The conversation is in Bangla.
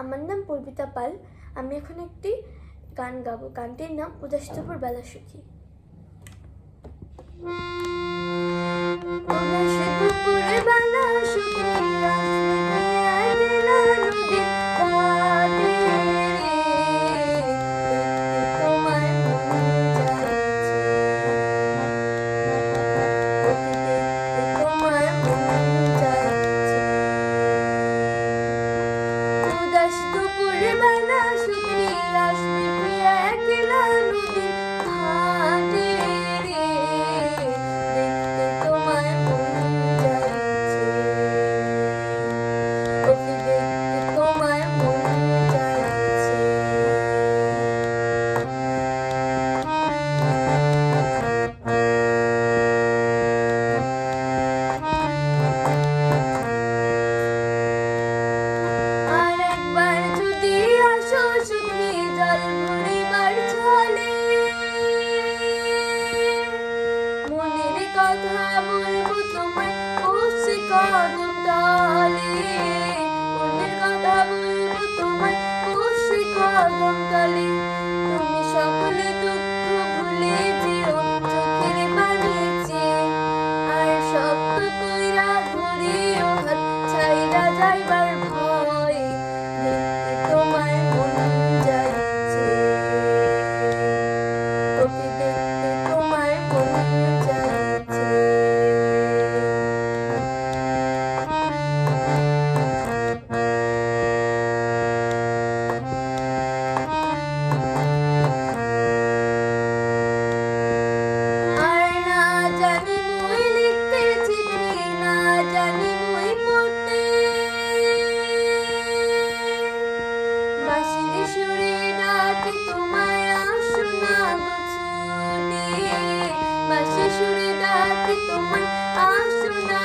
আমার নাম পর্বিতা পাল। আমি এখন একটি গান গাবো। গানটির নাম উদাসিতপুর বেলা সুখী বেলা কথা বলব তোমার পৌঁছে কদম তালে মনের কথা বলব তোমার পৌঁছে কদম তালে তুমি সকলে দুঃখ ভুলে যেও, চোখের পানিছে আর শব্দ কইরা ধরিও হাত ছাইরা যাইবা তোমার আসো না